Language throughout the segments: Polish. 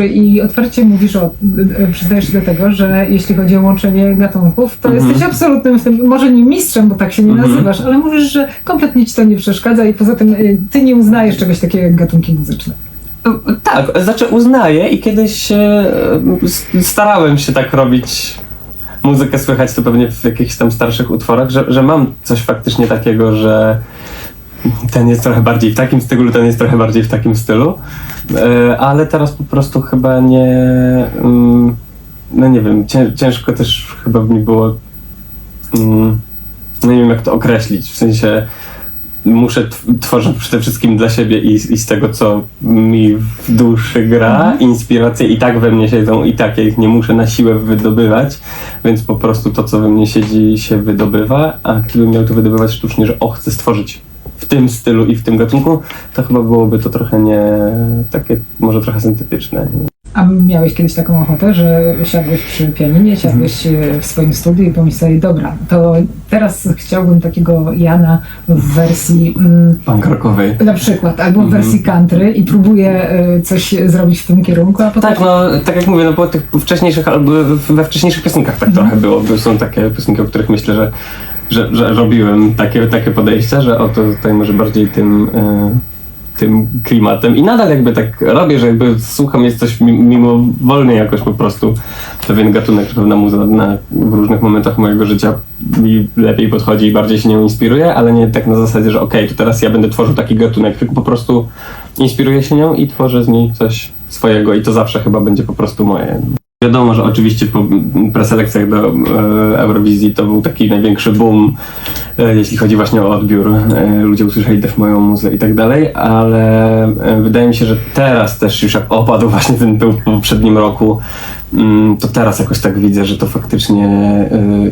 i otwarcie mówisz o, e, przyznajesz się do tego, że jeśli chodzi o łączenie gatunków, to Mhm. jesteś absolutnym w tym, może nie mistrzem, bo tak się nie Mhm. nazywasz, ale mówisz, że kompletnie ci to nie przeszkadza i poza tym y, ty nie uznajesz czegoś takiego jak gatunki muzyczne. Tak, znaczy uznaję i kiedyś e, starałem się tak robić. Muzykę słychać to pewnie w jakichś tam starszych utworach, że, że mam coś faktycznie takiego, że ten jest trochę bardziej w takim stylu, ten jest trochę bardziej w takim stylu, e, ale teraz po prostu chyba nie, mm, no nie wiem, cię, ciężko też chyba by mi było, no nie wiem jak to określić, w sensie muszę tw- tworzyć przede wszystkim dla siebie i, i z tego, co mi w duszy gra, inspiracje i tak we mnie siedzą i tak ja ich nie muszę na siłę wydobywać, więc po prostu to, co we mnie siedzi, się wydobywa, a gdybym miał to wydobywać sztucznie, że o, chcę stworzyć w tym stylu i w tym gatunku, to chyba byłoby to trochę nie, takie, może trochę syntetyczne. A miałeś kiedyś taką ochotę, że siadłeś przy pianinie, siadłeś Mhm. e, w swoim studiu i pomyślałeś dobra, to teraz chciałbym takiego Jana w wersji mm, Punk rockowej. na przykład, albo w Mhm. wersji country i próbuję e, coś zrobić w tym kierunku, a potem... Tak, no, tak jak mówię, no po tych wcześniejszych, albo we wcześniejszych piosenkach tak trochę było, są takie piosenki, o których myślę, że, że, że robiłem takie, takie podejścia, że oto tutaj może bardziej tym, e, tym klimatem i nadal jakby tak robię, że jakby słucham jest coś mi- mimowolnie jakoś po prostu pewien gatunek, pewna muza na, w różnych momentach mojego życia mi lepiej podchodzi i bardziej się nią inspiruje, ale nie tak na zasadzie, że okej, to teraz ja będę tworzył taki gatunek, tylko po prostu inspiruję się nią i tworzę z niej coś swojego i to zawsze chyba będzie po prostu moje. Wiadomo, że oczywiście po preselekcjach do e, Eurowizji to był taki największy boom, e, jeśli chodzi właśnie o odbiór. E, ludzie usłyszeli też moją muzę i tak dalej, ale wydaje mi się, że teraz też już jak opadł właśnie ten pył w poprzednim roku, mm, to teraz jakoś tak widzę, że to faktycznie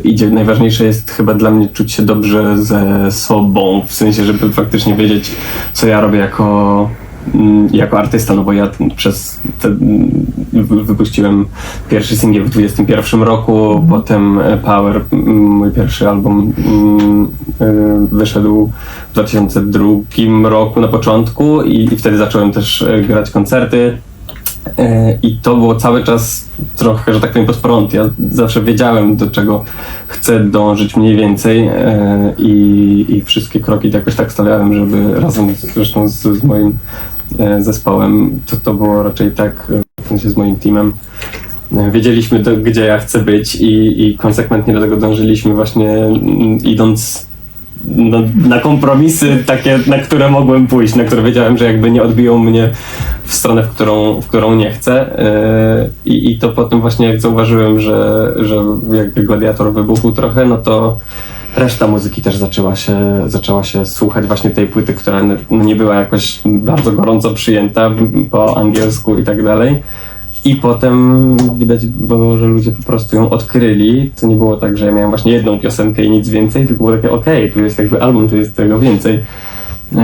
idzie. Najważniejsze jest chyba dla mnie czuć się dobrze ze sobą, w sensie, żeby faktycznie wiedzieć, co ja robię jako jako artysta, no bo ja przez te, mm, wy- wypuściłem pierwszy singiel w 21 roku, potem e, Power, mm, mój pierwszy album mm, e, wyszedł w 2002 roku na początku i, i wtedy zacząłem też e, grać koncerty. I to było cały czas trochę, że tak powiem, pod prąd. Ja zawsze wiedziałem, do czego chcę dążyć mniej więcej i, i wszystkie kroki jakoś tak stawiałem, żeby razem z, zresztą z, z moim zespołem, to, to było raczej tak, e, w sensie z moim teamem, e, wiedzieliśmy, do, gdzie ja chcę być i, i konsekwentnie do tego dążyliśmy właśnie mm, idąc no, na kompromisy takie, na które mogłem pójść, na które wiedziałem, że jakby nie odbiją mnie w stronę, w którą, w którą nie chcę. I, I to potem właśnie jak zauważyłem, że, że jak gladiator wybuchł trochę, no to reszta muzyki też zaczęła się, zaczęła się słuchać właśnie tej płyty, która no, nie była jakoś bardzo gorąco przyjęta po angielsku i tak dalej. I potem widać było, że ludzie po prostu ją odkryli. To nie było tak, że ja miałem właśnie jedną piosenkę i nic więcej, tylko było takie, okej, tu jest jakby album, tu jest tego więcej. Yy,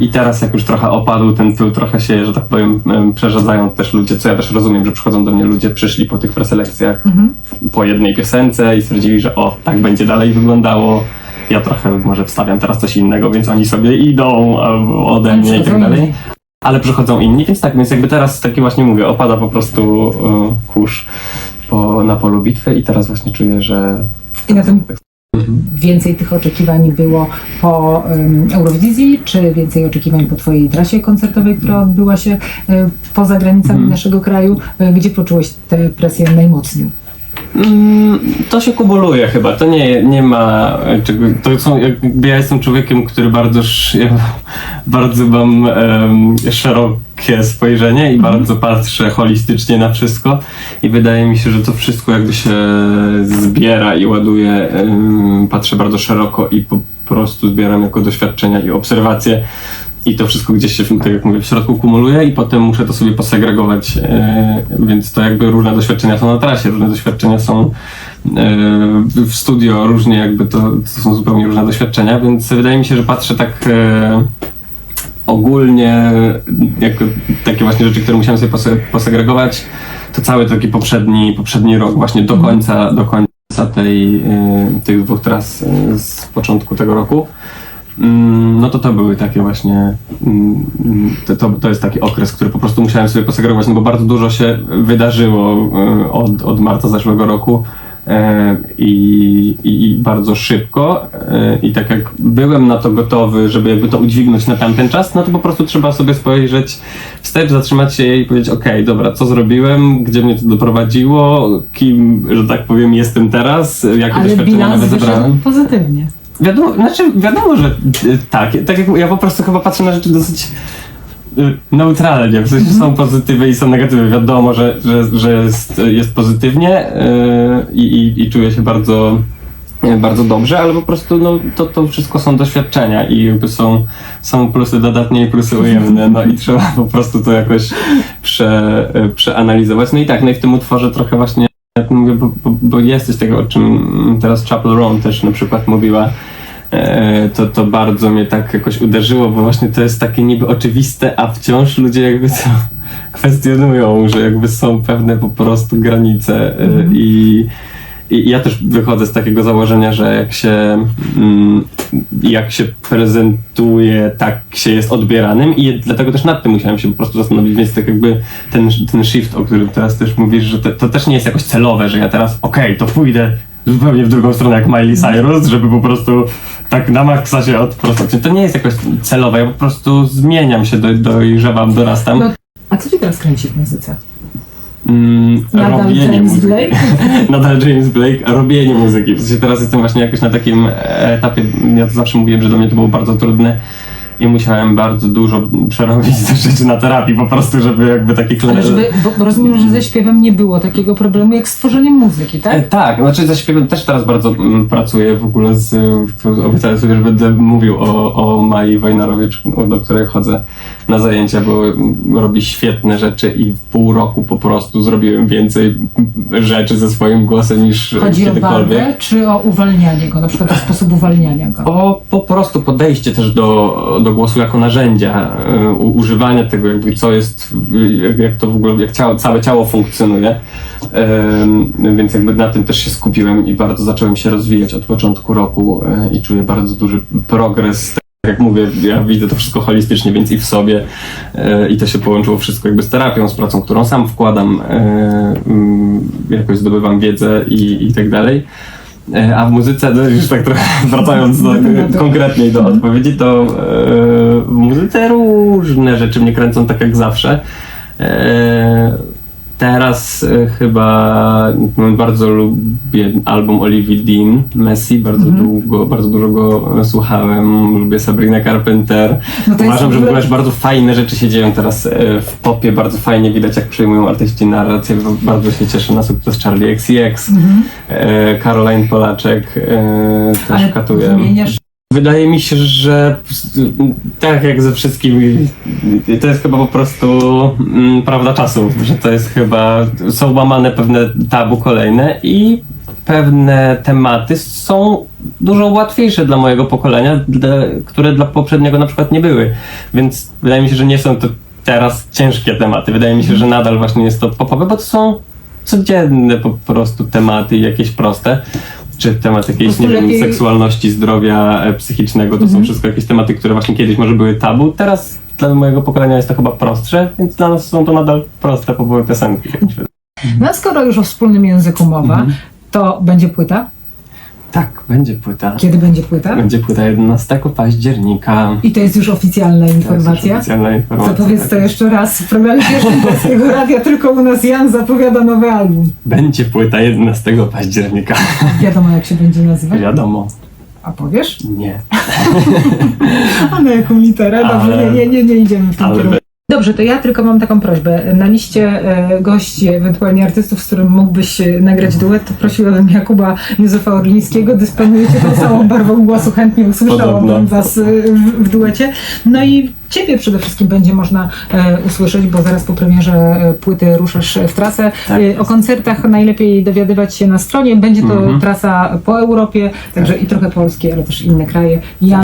I teraz jak już trochę opadł ten tył, trochę się, że tak powiem, em, przerzadzają też ludzie, co ja też rozumiem, że przychodzą do mnie ludzie, przyszli po tych preselekcjach po jednej piosence i stwierdzili, że o, tak będzie dalej wyglądało. Ja trochę może wstawiam teraz coś innego, więc oni sobie idą albo ode mnie i tak dalej. Ale przychodzą inni, więc tak, więc jakby teraz taki właśnie mówię, opada po prostu y, kurz po, na polu bitwy i teraz właśnie czuję, że I na tym więcej tych oczekiwań było po um, Eurowizji, czy więcej oczekiwań po Twojej trasie koncertowej, która odbyła się e, poza granicami Mhm. naszego kraju? E, gdzie poczułeś tę presję najmocniej? Mm, to się kumuluje chyba, to nie, nie ma to są, ja jestem człowiekiem, który bardzo, bardzo mam em, szerokie spojrzenie i bardzo patrzę holistycznie na wszystko i wydaje mi się, że to wszystko jakby się zbiera i ładuje, patrzę bardzo szeroko i po prostu zbieram jako doświadczenia i obserwacje i to wszystko gdzieś się, tak jak mówię, w środku kumuluje i potem muszę to sobie posegregować, e, więc to jakby różne doświadczenia są na trasie, różne doświadczenia są e, w studio, różnie jakby to, to są zupełnie różne doświadczenia, więc wydaje mi się, że patrzę tak e, ogólnie, takie właśnie rzeczy, które musiałem sobie pose, posegregować, to cały taki poprzedni, poprzedni rok właśnie do końca, do końca tej, e, tych dwóch tras e, z początku tego roku. mm, no to to były takie właśnie, mm, to, to, to jest taki okres, który po prostu musiałem sobie posegregować, no bo bardzo dużo się wydarzyło e, od, od marca zeszłego roku i, i, i bardzo szybko e, i tak jak byłem na to gotowy, żeby jakby to udźwignąć na tamten czas, no to po prostu trzeba sobie spojrzeć wstecz, zatrzymać się i powiedzieć, okej, dobra, co zrobiłem, gdzie mnie to doprowadziło, kim, że tak powiem, jestem teraz, jakie Ale doświadczenia nawet zebrałem. pozytywnie. Wiadomo, znaczy wiadomo, że y, tak. Tak jak ja po prostu chyba patrzę na rzeczy dosyć neutralnie. W sensie są pozytywy i są negatywy. Wiadomo, że, że, że jest, jest pozytywnie y, i, i, i czuję się bardzo y, bardzo dobrze, ale po prostu no, to, to wszystko są doświadczenia i jakby są, są plusy dodatnie i plusy ujemne, no i trzeba po prostu to jakoś prze, y, przeanalizować. No i tak, no i w tym utworze trochę właśnie mówię, bo, bo, bo jest coś tego, o czym teraz Chapel Roan też na przykład mówiła, to, to bardzo mnie tak jakoś uderzyło, bo właśnie to jest takie niby oczywiste, a wciąż ludzie jakby to kwestionują, że jakby są pewne po prostu granice e, i, i ja też wychodzę z takiego założenia, że jak się, mm, jak się prezentuje, tak się jest odbieranym i dlatego też nad tym musiałem się po prostu zastanowić, więc tak jakby ten, ten shift, o którym teraz też mówisz, że to, to też nie jest jakoś celowe, że ja teraz okej, to pójdę zupełnie w drugą stronę jak Miley Cyrus, żeby po prostu tak na maksa się odprostować. To nie jest jakoś celowe, ja po prostu zmieniam się, do, dojrzewam, dorastam. No, A co cię teraz kręci w muzyce? Mm, Nadal robienie James muzyki. Blake? Nadal James Blake, robienie muzyki. W sensie teraz jestem właśnie jakoś na takim etapie, ja to zawsze mówiłem, że dla mnie to było bardzo trudne i musiałem bardzo dużo przerobić te rzeczy na terapii po prostu, żeby jakby taki Ale żeby, bo, rozumiem, że ze śpiewem nie było takiego problemu jak z tworzeniem muzyki, E, tak? Tak, znaczy ze śpiewem też teraz bardzo mm, pracuję w ogóle z, obiecałem sobie, że będę mówił o, o Mai Wojnarowicz, do której chodzę na zajęcia, bo robi świetne rzeczy i w pół roku po prostu zrobiłem więcej rzeczy ze swoim głosem niż Chodzi o kiedykolwiek. barwę, czy o uwalnianie go, na przykład o sposób uwalniania go? O po prostu podejście też do, do głosu jako narzędzia, y, u- używanie tego, jakby co jest, jak, to w ogóle, jak ciało, całe ciało funkcjonuje. Ym, więc jakby na tym też się skupiłem i bardzo zacząłem się rozwijać od początku roku y, i czuję bardzo duży progres. Tak jak mówię, ja widzę to wszystko holistycznie, więc i w sobie y, i to się połączyło wszystko jakby z terapią, z pracą, którą sam wkładam, y, y, jakoś zdobywam wiedzę i, i tak dalej. E, A w muzyce, no już tak trochę wracając do, konkretniej do odpowiedzi, to e, w muzyce różne rzeczy mnie kręcą tak jak zawsze. Teraz e, chyba no, bardzo lubię album Olivia Dean, Messi, bardzo długo, bardzo dużo go słuchałem, lubię Sabrina Carpenter. No Uważam, że w ogóle- bardzo fajne rzeczy się dzieją teraz e, w popie, bardzo fajnie widać jak przejmują artyści narrację, bardzo się cieszę na sukces Charlie XCX. E, Caroline Polaczek też Ale wymieniasz Wydaje mi się, że tak jak ze wszystkim, to jest chyba po prostu mm, prawda czasu, że to jest chyba, są łamane pewne tabu kolejne i pewne tematy są dużo łatwiejsze dla mojego pokolenia, które dla poprzedniego na przykład nie były. Więc wydaje mi się, że nie są to teraz ciężkie tematy. Wydaje mi się, że nadal właśnie jest to popowe, bo to są codzienne po prostu tematy, jakieś proste. Czy temat jakiejś, nie wiem, seksualności, zdrowia e, psychicznego, to są wszystko jakieś tematy, które właśnie kiedyś może były tabu. Teraz dla mojego pokolenia jest to chyba prostsze, więc dla nas są to nadal proste, popowe piosenki. No skoro już o wspólnym języku mowa, to będzie płyta? Tak, będzie płyta. Kiedy będzie płyta? Będzie płyta 11 października. I to jest już oficjalna To jest informacja? oficjalna To informacja. powiedz to tak. jeszcze raz. W programie pierwszym Polskiego Radia tylko u nas Jan zapowiada nowy album. Będzie płyta 11 października. Wiadomo jak się będzie nazywać? Wiadomo. A powiesz? Nie. A na jaką literę? Dobrze, Ale- nie, nie, nie, nie idziemy w tym kierunku. Dobrze, to ja tylko mam taką prośbę. Na liście e, gości, ewentualnie artystów, z którym mógłbyś e, nagrać duet, prosiłabym Jakuba Józefa Orlińskiego. Dysponujecie tą samą barwą głosu, chętnie usłyszałabym was e, w, w duecie. No i ciebie przede wszystkim będzie można e, usłyszeć, bo zaraz po premierze płyty ruszasz w trasę. Tak. E, o koncertach najlepiej dowiadywać się na stronie. Będzie to Mhm. trasa po Europie, także i trochę Polski, ale też inne kraje. Ja